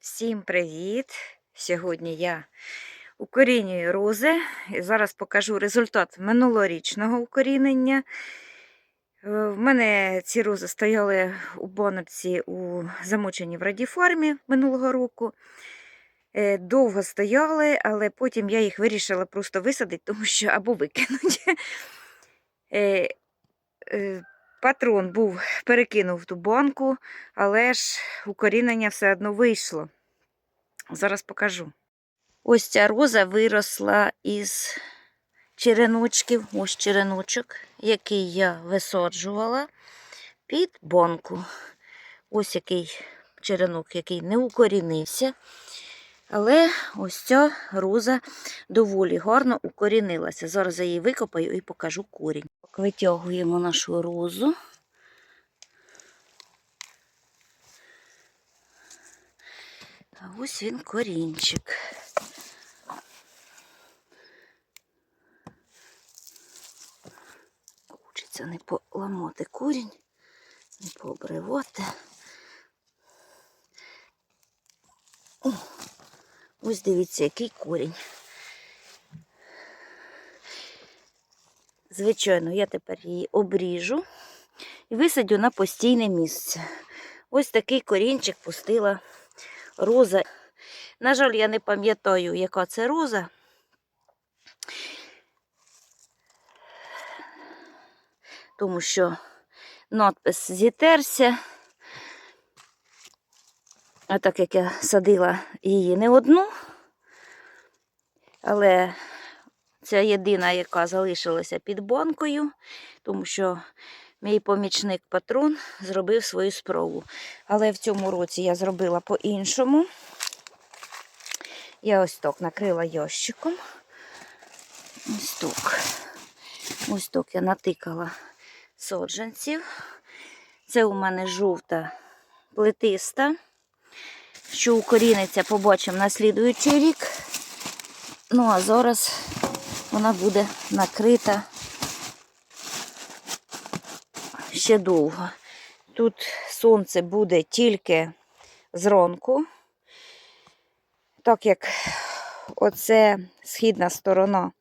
Всім привіт! Сьогодні я укорінюю рози і зараз покажу результат минулорічного укорінення. Е, В мене ці рози стояли у баночці у замоченій в радіфармі минулого року. Е, Довго стояли, але потім я їх вирішила просто висадити, тому що або викинути. Патрон був перекинув ту банку, але ж укорінення все одно вийшло. Зараз покажу. Ось ця роза виросла із череночків, ось череночок, який я висаджувала під банку. Ось який черенок, який не укорінився. Але ось ця роза доволі гарно укорінилася. Зараз я її викопаю і покажу корінь. Витягуємо нашу розу. А ось він корінчик. Хочеться не поламати корінь, не пообривати. Ось дивіться, який корінь. Звичайно, я тепер її обріжу і висадю на постійне місце. Ось такий корінчик пустила роза. На жаль, я не пам'ятаю, яка це роза. Тому що надпис зітерся. А так як я садила її не одну, але це єдина, яка залишилася під банкою, тому що мій помічник патрон зробив свою справу. Але в цьому році я зробила по-іншому. Я ось так накрила ящиком. Ось так. Ось так я натикала соджанців. Це у мене жовта плетиста, що укоріниться, побачимо на слідуючий рік. Ну, а зараз вона буде накрита ще довго. Тут сонце буде тільки зранку, так як оце східна сторона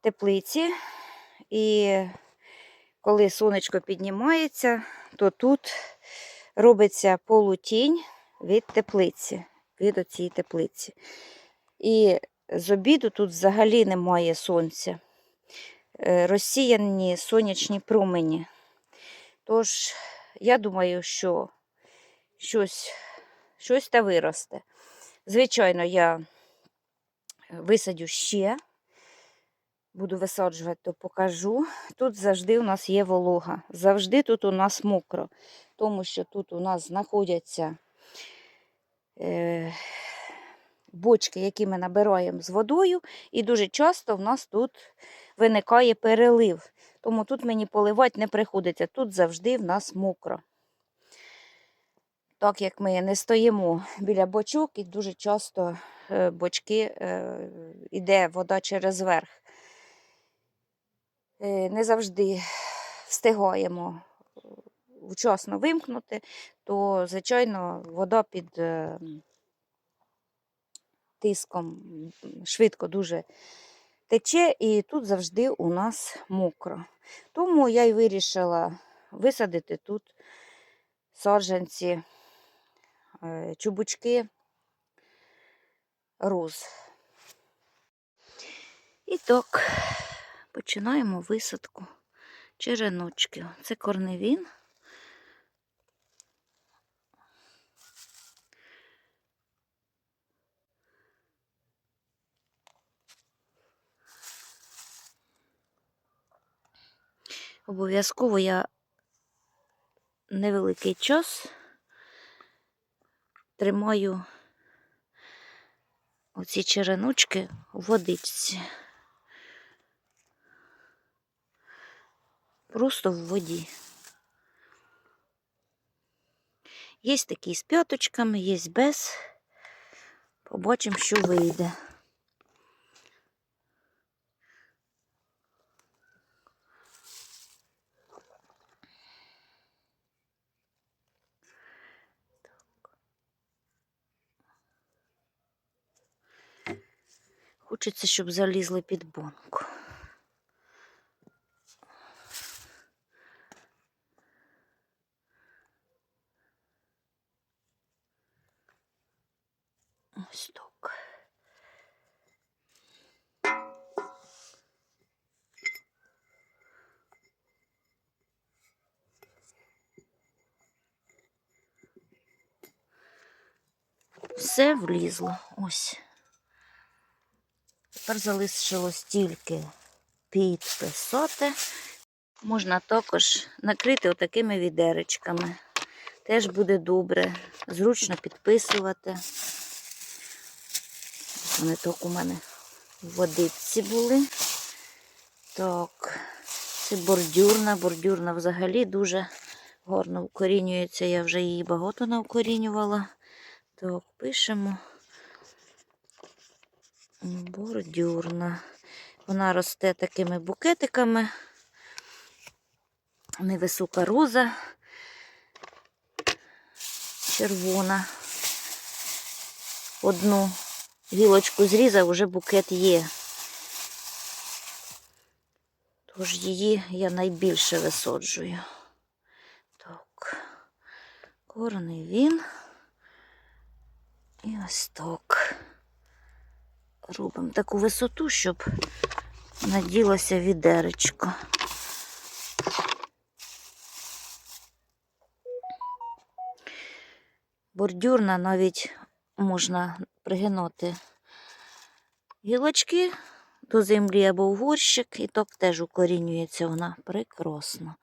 теплиці, і коли сонечко піднімається, то тут робиться полутінь від теплиці, від оцієї теплиці. І з обіду тут взагалі немає сонця. Е, Розсіяні сонячні промені. Тож, я думаю, що щось, щось та виросте. Звичайно, я висадю ще. Буду висаджувати, то покажу. Тут завжди у нас є волога. Завжди тут у нас мокро, тому що тут у нас знаходяться бочки, які ми набираємо з водою, і дуже часто в нас тут виникає перелив. Тому тут мені поливати не приходиться. Тут завжди в нас мокро. Так як ми не стоїмо біля бочок, і дуже часто е, бочки е, йде вода через верх. Е, Не завжди встигаємо е, вчасно вимкнути, то, звичайно, вода під е, тиском швидко дуже тече, і тут завжди у нас мокро. Тому я й вирішила висадити тут саджанці, е, чубучки роз. І так, починаємо висадку череночків. Це корневін. Обов'язково я невеликий час тримаю оці череночки у водичці. Просто в воді. Є такі з п'яточками, є без. Побачимо, що вийде. Хочеться, щоб залізли під банку. Ось так. Все влізло. Ось. Тепер залишилось тільки підписати. Можна також накрити отакими відеречками. Теж буде добре, зручно підписувати. Вони так у мене в водичці були. Так, це бордюрна. Бордюрна взагалі дуже гарно укорінюється. Я вже її багато навкорінювала. Так, пишемо. Бордюрна. Вона росте такими букетиками. Невисока роза. Червона. Одну гілочку зрізав, вже букет є. Тож її я найбільше висаджую. Так, корний він. І ось так. Робимо таку висоту, щоб наділося відеречко. Бордюрна навіть можна пригинути гілочки до землі або в горщик, і так теж укорінюється вона прекрасно.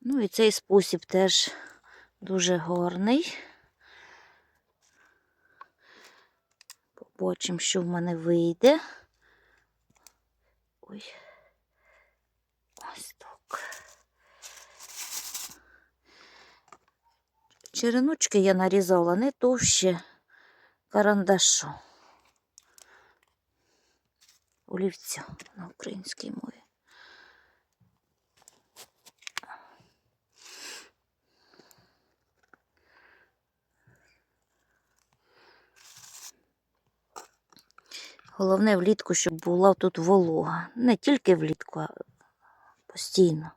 Ну і цей спосіб теж дуже гарний. Побачимо, що в мене вийде. Ой. Ось так. Череночки я нарізала не товще карандашу. Олівця на українській мові. Головне влітку, щоб була тут волога. Не тільки влітку, а постійно.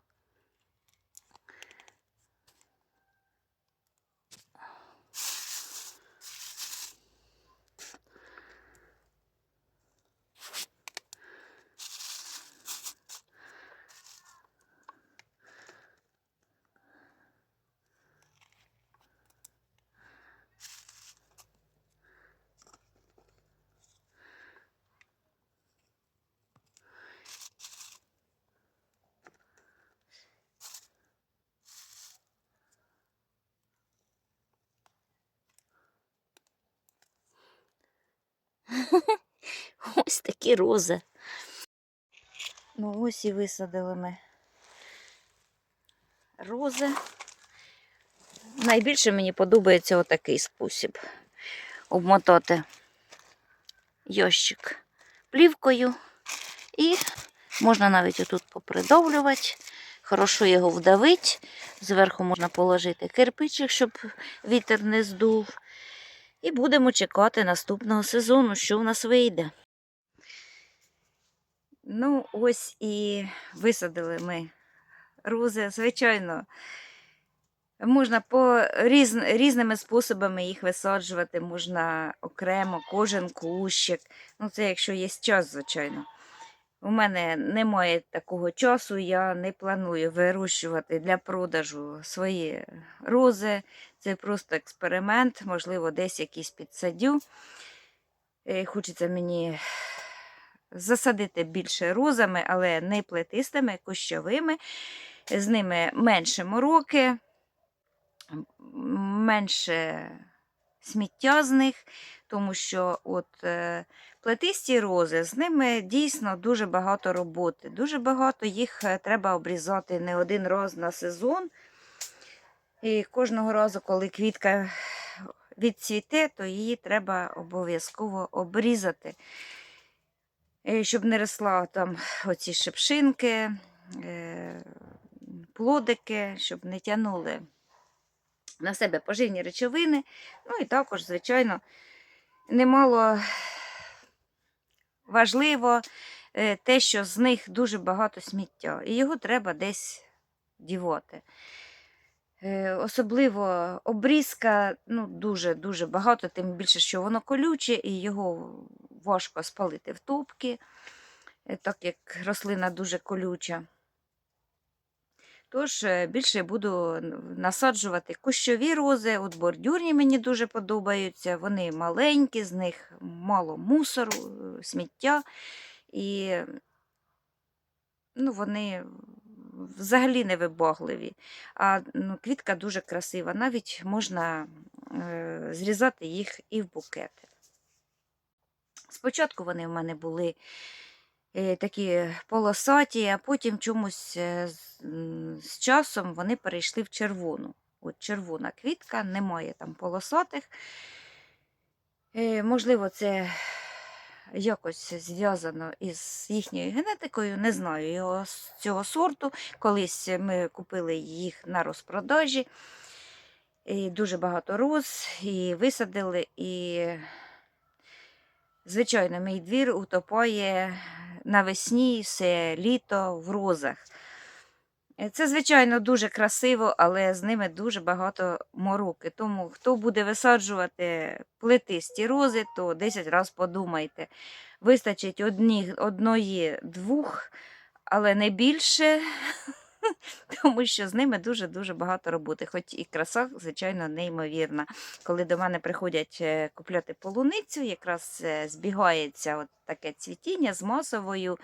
Ось такі рози. Ну, ось і висадили ми рози. Найбільше мені подобається отакий спосіб. Обмотати ящик плівкою. І можна навіть отут попридовлювати. Хорошо його вдавити. Зверху можна положити кирпичик, щоб вітер не здув. І будемо чекати наступного сезону, що в нас вийде. Ну, ось і висадили ми рози. Звичайно, можна по різ, різними способами їх висаджувати, можна окремо, кожен кущик. Ну, це якщо є час, звичайно. У мене немає такого часу, я не планую вирощувати для продажу свої рози. Це просто експеримент, можливо, десь якийсь підсадю. Е, Хочеться мені засадити більше розами, але не плетистими, кущовими. З ними менше мороки, менше сміття з них, тому що от е, плетисті рози, з ними дійсно дуже багато роботи. Дуже багато їх е, треба обрізати не один раз на сезон. І кожного разу, коли квітка відцвіте, то її треба обов'язково обрізати, щоб не росла там оці шипшинки, е, плодики, щоб не тягнули на себе поживні речовини. Ну і також, звичайно, немало важливо е, те, що з них дуже багато сміття, і його треба десь дівати. Е, Особливо обрізка, ну, дуже-дуже багато, тим більше, що воно колюче, і його важко спалити в топки, е, так як рослина дуже колюча. Тож е, більше буду насаджувати кущові рози, от бордюрні мені дуже подобаються. Вони маленькі, з них мало мусору, сміття. І ну, вони взагалі не вибагливі. А ну, квітка дуже красива. Навіть можна е, зрізати їх і в букети. Спочатку вони в мене були е, такі полосаті, а потім чомусь е, з, часом вони перейшли в червону. От червона квітка, немає там полосатих. Можливо, це якось зв'язано із їхньою генетикою, не знаю його цього сорту. Колись ми купили їх на розпродажі. І дуже багато роз, і висадили, і Звичайно, мій двір утопає навесні все літо в розах. Е, Це, звичайно, дуже красиво, але з ними дуже багато мороки. Тому хто буде висаджувати плетисті рози, то 10 разів подумайте. Вистачить одні, одної, двох, але не більше, тому що з ними дуже-дуже багато роботи. Хоч і краса, звичайно, неймовірна. Коли до мене приходять е, купляти полуницю, якраз е, збігається от таке цвітіння з масовою,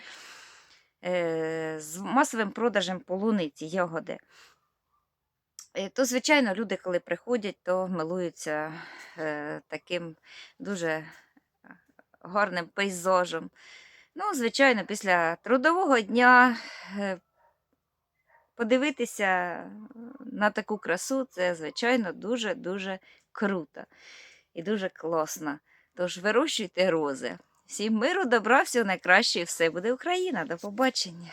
з масовим продажем полуниці, ягоди. Е, То, звичайно, люди, коли приходять, то милуються е, таким дуже е, гарним пейзажем. Ну, звичайно, після трудового дня е, подивитися на таку красу це, звичайно, дуже-дуже круто і дуже класно. Тож вирощуйте рози. Всім миру, добра, всього найкраще і все буде Україна. До побачення.